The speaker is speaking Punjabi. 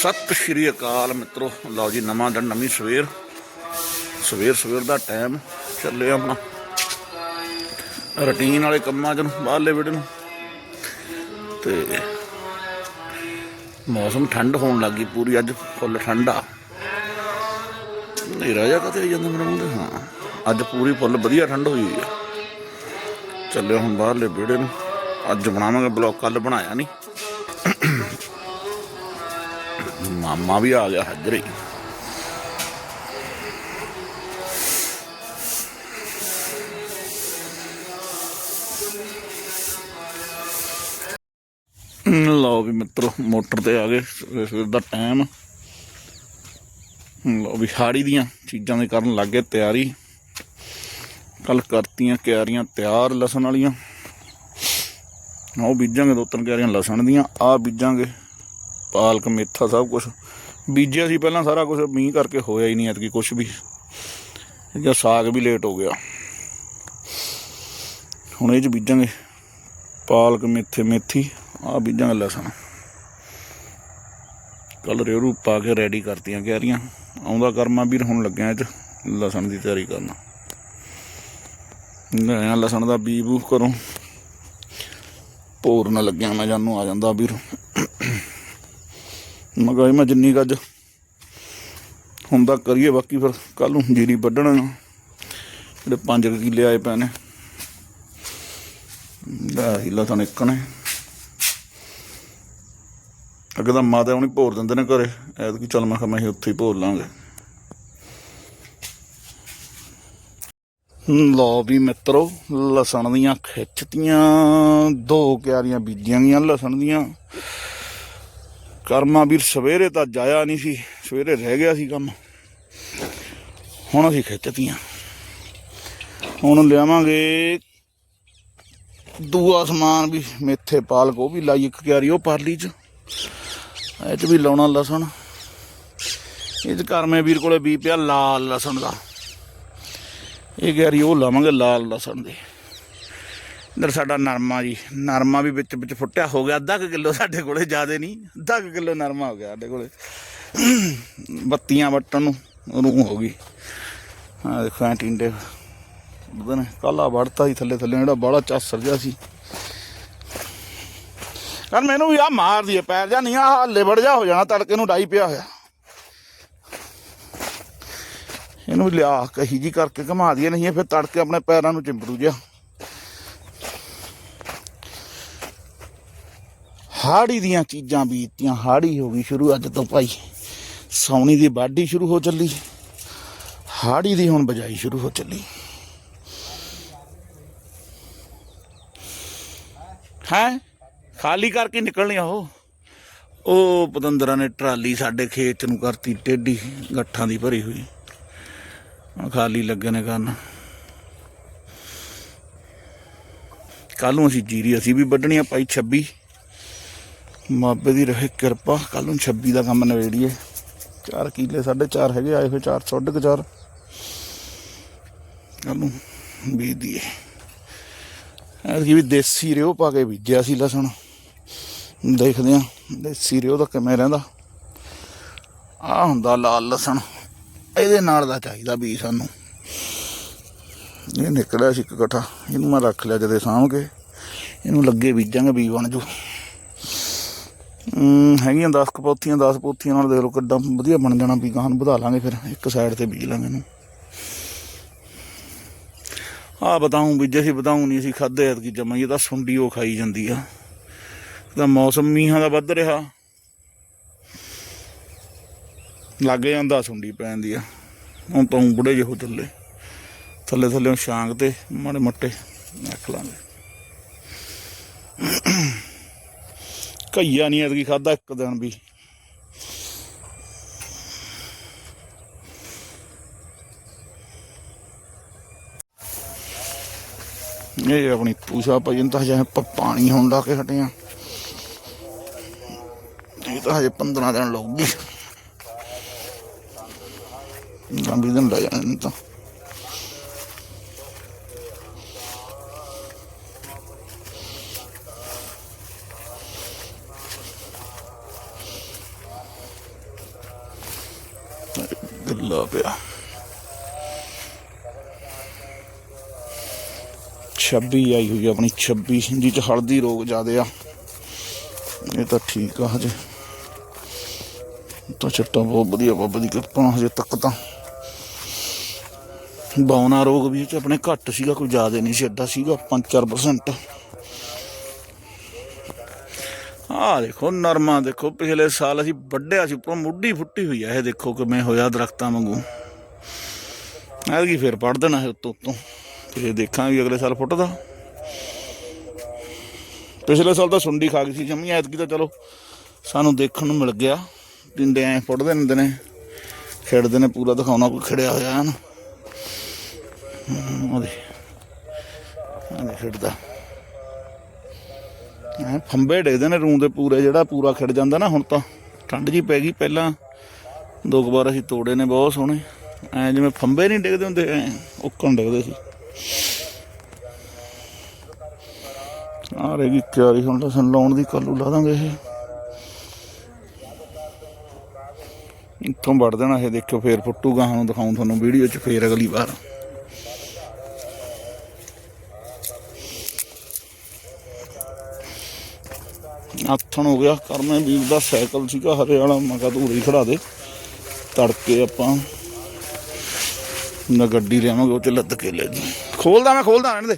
ਸਤਿ ਸ਼੍ਰੀ ਅਕਾਲ ਮਿੱਤਰੋ। ਲਓ ਜੀ, ਨਵਾਂ ਦਿਨ, ਨਵੀਂ ਸਵੇਰ। ਸਵੇਰ ਸਵੇਰ ਦਾ ਟਾਈਮ ਚੱਲੇ ਆਪਣਾ ਰੁਟੀਨ ਵਾਲੇ ਕੰਮਾਂ ਚ ਨੂੰ, ਬਾਹਰਲੇ ਵਿੜੇ ਨੂੰ। ਤੇ ਮੌਸਮ ਠੰਡ ਹੋਣ ਲੱਗੀ ਪੂਰੀ, ਅੱਜ ਫੁੱਲ ਠੰਡਾ। ਹਨੇਰਾ ਜਿਹਾ ਕਦੇ ਆਈ ਜਾਂਦਾ ਮੇਰੇ ਮੂੰਹ ਹਾਂ, ਅੱਜ ਪੂਰੀ ਫੁੱਲ ਵਧੀਆ ਠੰਡ ਹੋਈ ਹੋਈ ਆ। ਚੱਲੇ ਹੁਣ ਬਾਹਰਲੇ ਵਿੜੇ ਨੂੰ। ਅੱਜ ਬਣਾਵਾਂਗੇ ਬਲੌਗ ਕੱਲ ਬਣਾਇਆ ਨਹੀਂ ਮਾਮਾ ਵੀ ਆ ਗਿਆ ਹੱਜਰ ਲਓ ਵੀ ਮਿੱਤਰੋ, ਮੋਟਰ ਤੇ ਆ ਗਏ ਸਵੇਰ ਸਵੇਰ ਦਾ ਟਾਈਮ ਲਓ ਵੀ ਹਾੜੀ ਦੀਆਂ ਚੀਜ਼ਾਂ ਦੇ ਕਰਨ ਲੱਗ ਗਏ ਤਿਆਰੀ। ਕੱਲ ਕਰਤੀਆਂ ਕਿਆਰੀਆਂ ਤਿਆਰ ਲਸਣ ਵਾਲੀਆਂ। ਉਹ ਬੀਜਾਂਗੇ, ਦੋ ਤਿੰਨ ਕਿਆਰੀਆਂ ਲਸਣ ਦੀਆਂ ਆ ਬੀਜਾਂਗੇ। ਪਾਲਕ, ਮੇਥਾ ਸਭ ਕੁਝ ਬੀਜਿਆ ਸੀ ਪਹਿਲਾਂ ਸਾਰਾ ਕੁਝ ਮੀਂਹ ਕਰਕੇ ਹੋਇਆ ਹੀ ਨਹੀਂ ਐਤਕੀ ਕੁਝ ਵੀ। ਜਾਂ ਸਾਗ ਵੀ ਲੇਟ ਹੋ ਗਿਆ। ਹੁਣ ਇਹ ਚ ਬੀਜਾਂਗੇ ਪਾਲਕ, ਮੇਥੇ, ਮੇਥੀ ਆ ਬੀਜਾਂਗੇ ਲਸਣ। ਕੱਲ ਰੇਰੂ ਪਾ ਕੇ ਰੈਡੀ ਕਰਤੀਆਂ ਕਿਆਰੀਆਂ। ਆਉਂਦਾ ਕਰਮਾ ਵੀਰ ਹੁਣ ਲੱਗਿਆ ਇਹ ਚ, ਲਸਣ ਦੀ ਤਿਆਰੀ ਕਰਨਾ। ਲੈ ਲਸਣ ਦਾ ਬੀਜ ਬੂਫ ਕਰੋ ਭੋਰ ਨਾ ਲੱਗਿਆ, ਮੈਂ ਜਾਨੂੰ ਆ ਜਾਂਦਾ ਵੀਰ। ਮਗਾ ਮੈਂ ਜਿੰਨੀ ਕੁ ਅੱਜ ਹੁੰਦਾ ਕਰੀਏ, ਬਾਕੀ ਫਿਰ ਕੱਲ ਨੂੰ ਜੀਰੀ ਵੱਢਣ ਜਿਹੜੇ 5 ਕਿੱਲੇ ਆਏ ਪਏ ਨੇ। ਦਾ ਹਿੱਲਾ ਤਾਂ ਨਿਕਣੇ ਅੱਗੇ ਤਾਂ ਮਾਤਾ ਹੁਣੀ ਭੋਰ ਦਿੰਦੇ ਨੇ ਘਰੇ। ਐਤਕੀ ਚੱਲ ਮੈਂ ਕਿਹਾ ਮੈਂ ਉੱਥੇ ਹੀ ਭੋਰ ਲਾਂਗੇ। ਲਓ ਵੀ ਮਿੱਤਰੋ, ਲਸਣ ਦੀਆਂ ਖਿੱਚਤੀਆਂ ਦੋ ਕਿਆਰੀਆਂ ਬੀਜੀਆਂ ਗਈਆਂ ਲਸਣ ਦੀਆਂ। ਕਰਮਾ ਵੀਰ ਸਵੇਰੇ ਤਾਂ ਜਾਇਆ ਨਹੀਂ ਸੀ, ਸਵੇਰੇ ਰਹਿ ਗਿਆ ਸੀ ਕੰਮ। ਹੁਣ ਅਸੀਂ ਖਿੱਚਤੀਆਂ ਹੁਣ ਲਿਆਵਾਂਗੇ ਦੂਆ ਸਮਾਨ ਵੀ, ਮੇਥੇ ਪਾਲਕ ਉਹ ਵੀ ਲਾਈ ਇੱਕ ਕਿਆਰੀ, ਉਹ ਪਰਲੀ ਚ। ਇਹ ਚ ਵੀ ਲਾਉਣਾ ਲਸਣ। ਇਹ ਚ ਕਰਮੇ ਵੀਰ ਕੋਲੇ ਵੀ ਪਿਆ ਲਾਲ ਲਸਣ ਦਾ। ਇਹ ਕਿਆਰੀ ਉਹ ਲਾਵਾਂਗੇ ਲਾਲ ਲਸਣ ਦੇ। ਇਧਰ ਸਾਡਾ ਨਰਮਾ ਜੀ, ਨਰਮਾ ਵੀ ਵਿੱਚ ਵਿੱਚ ਫੁੱਟਿਆ ਹੋ ਗਿਆ, ਅੱਧਾ ਕੁ ਕਿਲੋ ਸਾਡੇ ਕੋਲੇ ਜ਼ਿਆਦੇ ਨਹੀਂ, ਅੱਧਾ ਕੁ ਕਿਲੋ ਨਰਮਾ ਹੋ ਗਿਆ ਸਾਡੇ ਕੋਲੇ। ਬੱਤੀਆਂ ਵੱਟਣ ਨੂੰ ਰੂਹ ਹੋ ਗਈ। ਆ ਦੇਖੋ ਐ ਟਿੰਡੇ। ਉਹਦੇ ਨੇ ਕਾਲਾ ਵੜਤਾ ਸੀ ਥੱਲੇ ਥੱਲੇ, ਜਿਹੜਾ ਬਾਹਲਾ ਚਾਸਰ ਜਿਹਾ ਸੀ। ਕਰ ਮੈਨੂੰ ਵੀ ਆ ਮਾਰ ਦੀਏ ਪੈਰ ਜਾਂ ਨਹੀਂ ਆ ਲਿਬੜ ਜਾ ਹੋ ਜਾਣਾ, ਤੜਕੇ ਨੂੰ ਡਾਈ ਪਿਆ ਹੋਇਆ। ਇਹਨੂੰ ਲਿਆ, ਕਹੀ ਜੀ ਕਰਕੇ ਘਮਾ ਦਈਏ, ਨਹੀਂ ਫਿਰ ਤੜਕੇ ਆਪਣੇ ਪੈਰਾਂ ਨੂੰ ਚਿੰਬੜੂ ਜਿਹਾ। ਹਾੜੀ ਦੀਆਂ ਚੀਜ਼ਾਂ ਬੀਤੀਆਂ, ਹਾੜੀ ਹੋ ਗਈ ਸ਼ੁਰੂ ਅੱਜ ਤੋਂ ਭਾਈ। ਸੌਣੀ ਦੀ ਵਾਢੀ ਸ਼ੁਰੂ ਹੋ ਚੱਲੀ, ਹਾੜੀ ਦੀ ਹੁਣ ਬਜਾਈ ਸ਼ੁਰੂ ਹੋ ਚੱਲੀ। ਹੈ? ਖਾਲੀ ਕਰਕੇ ਨਿਕਲਣੀਆਂ ਉਹ। ਉਹ ਪਤੰਦਰਾਂ ਨੇ ਟਰਾਲੀ ਸਾਡੇ ਖੇਤ ਨੂੰ ਕਰਤੀ, ਟੇਢੀ, ਗੱਠਾਂ ਦੀ ਭਰੀ ਹੋਈ। ਖਾਲੀ ਲੱਗੇ ਨੇ ਕਰਨ। ਕੱਲ ਨੂੰ ਅਸੀਂ ਜੀਰੀ ਅਸੀਂ ਵੀ ਵੱਢਣੀ ਆ ਭਾਈ 26 ਮਾਬੇ ਦੀ ਰਹੇ ਕਿਰਪਾ ਕੱਲ ਨੂੰ 26 ਦਾ ਕੰਮ ਨਵੇੜੀਏ। 4 ਕਿੱਲੇ 4.5 ਹੈਗੇ ਆਏ ਹੋਏ 4 ਸਾਢੇ ਕੁ ਚਾਰ। ਕੱਲ ਨੂੰ ਬੀਜ ਦੀਏ ਐਤਕੀ ਵੀ ਦੇਸੀ ਰਿਓ ਪਾ ਕੇ ਬੀਜਿਆ ਸੀ ਲਸਣ। ਦੇਖਦੇ ਆ ਦੇਸੀ ਰਿਓ ਦਾ ਕਿਵੇਂ ਰਹਿੰਦਾ। ਆ ਹੁੰਦਾ ਲਾਲ ਲਸਣ। ਇਹਦੇ ਨਾਲ ਦਾ ਚਾਹੀਦਾ ਵੀ ਸਾਨੂੰ। ਇਹ ਨਿਕਲਿਆ ਸੀ ਇੱਕ ਇਕੱਠਾ ਇਹਨੂੰ ਮੈਂ ਰੱਖ ਲਿਆ ਜਦੇ ਸਾਂਭ ਕੇ। ਇਹਨੂੰ ਲੱਗੇ ਬੀਜਾਂਗੇ ਬੀ ਬਣ ਜੂ। ਹੈਗੀਆਂ 10 ਕਪੋਥੀਆਂ 10 ਪੋਥੀਆਂ ਨਾਲ ਦੇਖ ਲਓ ਕਿੱਡਾ ਵਧੀਆ ਬਣ ਜਾਣਾ ਵੀ ਗਾਹਾਂ ਵਧਾ ਲਾਂਗੇ ਫਿਰ, ਇੱਕ ਸਾਈਡ ਤੇ ਬੀਜ ਲਾਂਗੇ ਇਹਨੂੰ। ਆ ਬਤਾਉਂ ਬੀਜੇ ਸੀ ਬਤਾਉਂ ਨਹੀਂ ਸੀ ਖਾਦੇ ਐਤਕੀ ਜਮਾ ਇਹ ਤਾਂ ਸੁੰਡੀ ਉਹ ਖਾਈ ਜਾਂਦੀ ਆ। ਤਾਂ ਮੌਸਮ ਮੀਂਹਾਂ ਦਾ ਵੱਧ ਰਿਹਾ। ਲੱਗ ਜਾਂਦਾ ਸੁੰਡੀ ਪੈਣ ਦੀ ਆ। ਹੁਣ ਤਾਂ ਬੁੜੇ ਜਿਹੋ ਚੱਲੇ। ਥੱਲੇ ਥੱਲੇ ਸ਼ਾਂਗ ਤੇ ਮਾੜੇ ਮੋਟੇ ਰੱਖ ਲਾਂਗੇ। ਕਈਆ ਨਹੀਂ ਐਤਕੀ ਖਾਦਾ ਇੱਕ ਦਿਨ ਵੀ। ਇਹ ਆਪਣੀ ਪੂਸ਼ਾ ਭਜਨ ਤਾਂ ਹਜੇ ਆਪਾਂ ਪਾਣੀ ਹੁਣ ਲਾ ਕੇ ਹਟੇ ਆ। ਇਹ ਤਾਂ ਹਜੇ 15 ਦਿਨ ਲਾਉਗੀ ਲੰਬੀ ਦਿਨ ਲੈ ਜਾਣੇ ਤਾਂ। ਗਿੱਲਾ ਪਿਆ 26 ਆਈ ਹੋਈ ਆਪਣੀ 26 ਜਿਹ ਚ ਹਲਦੀ ਰੋਗ ਜ਼ਿਆਦੇ ਆ। ਇਹ ਤਾਂ ਠੀਕ ਆ ਹਜੇ। ਤਾਂ ਚਿੱਟਾ ਬਹੁਤ ਵਧੀਆ ਬਾਬਾ ਦੀ ਕਿਰਪਾ ਹਜੇ ਤੱਕ ਤਾਂ। ਬੌਨਾ ਰੋਗ ਵੀ ਇਹ ਚ ਆਪਣੇ ਘੱਟ ਸੀਗਾ, ਕੋਈ ਜ਼ਿਆਦਾ ਨਹੀਂ ਸੀ ਏਡਾ ਸੀਗਾ 5-4% ਆਹ ਦੇਖੋ, ਨਰਮਾ ਦੇਖੋ, ਪਿਛਲੇ ਸਾਲ ਅਸੀਂ ਵੱਢਿਆ ਸੀ, ਉੱਪਰੋਂ ਮੁੱਢੀ ਫੁੱਟੀ ਹੋਈ ਆ, ਇਹ ਦੇਖੋ ਕਿਵੇਂ ਹੋਇਆ ਦਰਖਤਾਂ ਵਾਂਗੂ। ਐਤਕੀ ਫਿਰ ਪੜ ਦੇਣਾ ਹੈ ਉੱਤੋਂ ਉੱਤੋਂ ਤੇ ਦੇਖਾਂਗੇ ਅਗਲੇ ਸਾਲ ਫੁੱਟਦਾ। ਪਿਛਲੇ ਸਾਲ ਤਾਂ ਸੁੰਡੀ ਖਾ ਗਈ ਸੀ ਜੰਮੀ, ਐਤਕੀ ਤਾਂ ਚਲੋ ਸਾਨੂੰ ਦੇਖਣ ਨੂੰ ਮਿਲ ਗਿਆ ਟਿੰਡੇ ਐ ਫੁੱਟਦੇ ਹੁੰਦੇ ਨੇ, ਖੇਡਦੇ ਨੇ, ਪੂਰਾ ਦਿਖਾਉਣਾ ਕੋਈ ਖੜਿਆ ਹੋਇਆ ਹਨ ਉਹਦੇ ਉਹਦੇ ਖੇਡਦਾ। ਐ ਫੰਬੇ ਡੇਗਦੇ ਨੇ ਰੂੰ ਦੇ ਪੂਰੇ, ਜਿਹੜਾ ਪੂਰਾ ਖਿੜ ਜਾਂਦਾ ਨਾ ਹੁਣ ਤਾਂ। ਠੰਡ ਜੀ ਪੈ ਗਈ ਪਹਿਲਾਂ। ਦੋ ਕੁ ਵਾਰ ਅਸੀਂ ਤੋੜੇ ਨੇ, ਬਹੁਤ ਸੋਹਣੇ। ਐ ਜਿਵੇਂ ਫੰਬੇ ਨਹੀਂ ਡਿੱਗਦੇ ਹੁੰਦੇ, ਐ ਉੱਕਣ ਡਿੱਗਦੇ ਸੀ। ਆ ਰਹੀ ਤਿਆਰੀ ਹੁਣ ਲਸਣ ਲਾਉਣ ਦੀ ਕੱਲੂ ਲਾ ਦਾਂਗੇ ਇਹ। ਇੱਥੋਂ ਵੜ ਦੇਣਾ ਇਹ, ਦੇਖਿਓ ਫੇਰ ਫੁੱਟੂਗਾ, ਹੁਣ ਦਿਖਾਉਂ ਤੁਹਾਨੂੰ ਵੀਡੀਓ 'ਚ ਫੇਰ ਅਗਲੀ ਵਾਰ। ਆਥਣ ਹੋ ਗਿਆ ਕਰਮੇ ਵੀਰ ਦਾ ਸਾਈਕਲ ਸੀਗਾ ਹਰੇ ਵਾਲਾ ਮੈਂ ਕਿਹਾ ਤੂੰ ਹੀ ਖੜਾ ਦੇ, ਤੜਕੇ ਆਪਾਂ ਨਾ ਗੱਡੀ ਲਿਆਵਾਂਗੇ, ਉਹ ਚ ਲੱਦ ਕੇ ਲੈ ਜੀ ਖੋਲਦਾ ਮੈਂ, ਖੋਲਦਾ ਰਹਿਣ ਦੇ।